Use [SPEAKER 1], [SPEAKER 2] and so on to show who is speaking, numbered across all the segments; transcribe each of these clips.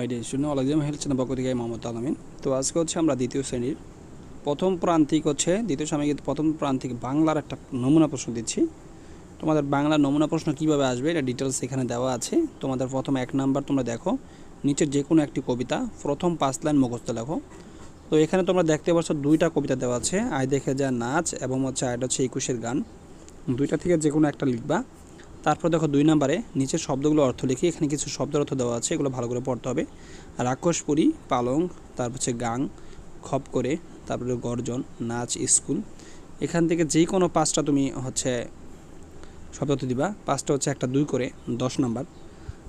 [SPEAKER 1] My day শূন্য আলাজিম health channel পক্ষ থেকে মোহাম্মদ আলমিন। তো আজকে হচ্ছে আমরা দ্বিতীয় শ্রেণির প্রথম প্রান্তিক হচ্ছে, দ্বিতীয় সাময়িক প্রথম প্রান্তিক বাংলার একটা নমুনা প্রশ্ন দিচ্ছি। তোমাদের বাংলার নমুনা প্রশ্ন কীভাবে আসবে, এটা ডিটেলস এখানে দেওয়া আছে। তোমাদের প্রথম এক নাম্বার তোমরা দেখো নিচের যে কোনো একটি কবিতা, প্রথম পাঁচ লাইন মুখস্থ লেখো। তো এখানে তোমরা দেখতে পাচ্ছ দুইটা কবিতা দেওয়া আছে, আয় দেখে যা নাচ এবং হচ্ছে আয়টা হচ্ছে একুশের গান। দুইটা থেকে যে কোনো একটা লিখবা। তারপর দেখো দুই নম্বরে নিচের শব্দগুলো অর্থ লিখি এখানে কিছু শব্দের অর্থ দেওয়া আছে, এগুলো ভালো করে পড়তে হবে। রাক্ষসপুরী পালং, তারপর হচ্ছে গাং, খপ করে, তারপরে গর্জন, নাচ, স্কুল। এখান থেকে যে কোনো পাঁচটা তুমি হচ্ছে শব্দ অর্থ দিবা, পাঁচটা হচ্ছে একটা দুই করে, দশ নাম্বার।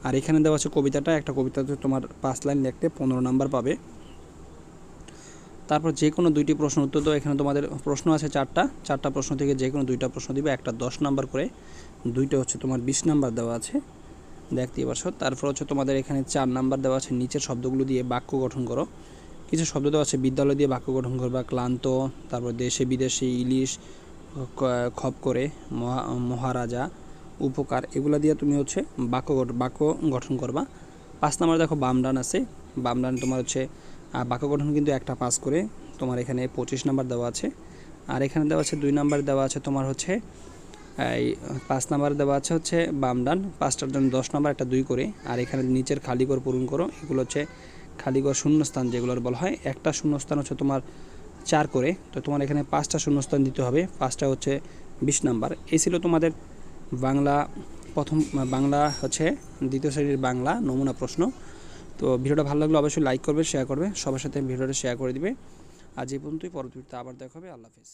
[SPEAKER 1] আর এখানে দেওয়া আছে কবিতাটা, একটা কবিতাতে তোমার পাঁচ লাইন লিখতে পনেরো নাম্বার পাবে। তারপর যে কোনো দুইটি প্রশ্ন উত্তর দাও। এখানে তোমাদের প্রশ্ন আছে চারটা। চারটা প্রশ্ন থেকে যে কোনো দুইটা প্রশ্ন দিবে। একটা দশ নাম্বার করে। দুইটা হচ্ছে তোমার বিশ নাম্বার দেওয়া আছে। দেখতেই পাচ্ছ তারপর হচ্ছে তোমাদের এখানে চার নাম্বার দেওয়া আছে। নিচের শব্দগুলো দিয়ে বাক্য গঠন করো। কিছু শব্দ দেওয়া আছে বিদ্যালয় দিয়ে বাক্য গঠন করবা। ক্লান্ত, তারপর দেশে বিদেশে ইলিশ খপ করে, মহা- মহারাজা, উপকার এগুলো দিয়ে তুমি হচ্ছে বাক্য বাক্য গঠন করবা। পাঁচ নাম্বার দেখো বাম ডান আছে। বাম ডান তোমার হচ্ছে আহ, বাক্য গঠন কিন্তু একটা পাস করে তোমার এখানে পঁচিশ নাম্বার দেওয়া আছে। আর এখানে দেওয়া আছে দুই নাম্বার দেওয়া আছে তোমার হচ্ছে এই পাঁচ নাম্বার দেওয়া আছে হচ্ছে বাম ডান পাঁচটার জন্য দশ নাম্বার একটা দুই করে। আর এখানে নিচের খালি ঘর পূরণ করো এগুলো হচ্ছে খালি ঘর শূন্যস্থান যেগুলোর বলা হয়। একটা শূন্যস্থান হচ্ছে তোমার চার করে তো তোমার এখানে পাঁচটা শূন্যস্থান দিতে হবে পাঁচটা হচ্ছে বিশ নাম্বার। এই ছিল তোমাদের বাংলা প্রথম বাংলা হচ্ছে দ্বিতীয় শ্রেণির বাংলা নমুনা প্রশ্ন। তো ভিডিওটা ভালো লাগলে অবশ্যই লাইক করবে শেয়ার করবে, সবার সাথে ভিডিওটা শেয়ার করে দিবে। আজ এই পর্যন্তই পরবর্তীতে আবার দেখা হবে, আল্লাহ হাফিজ।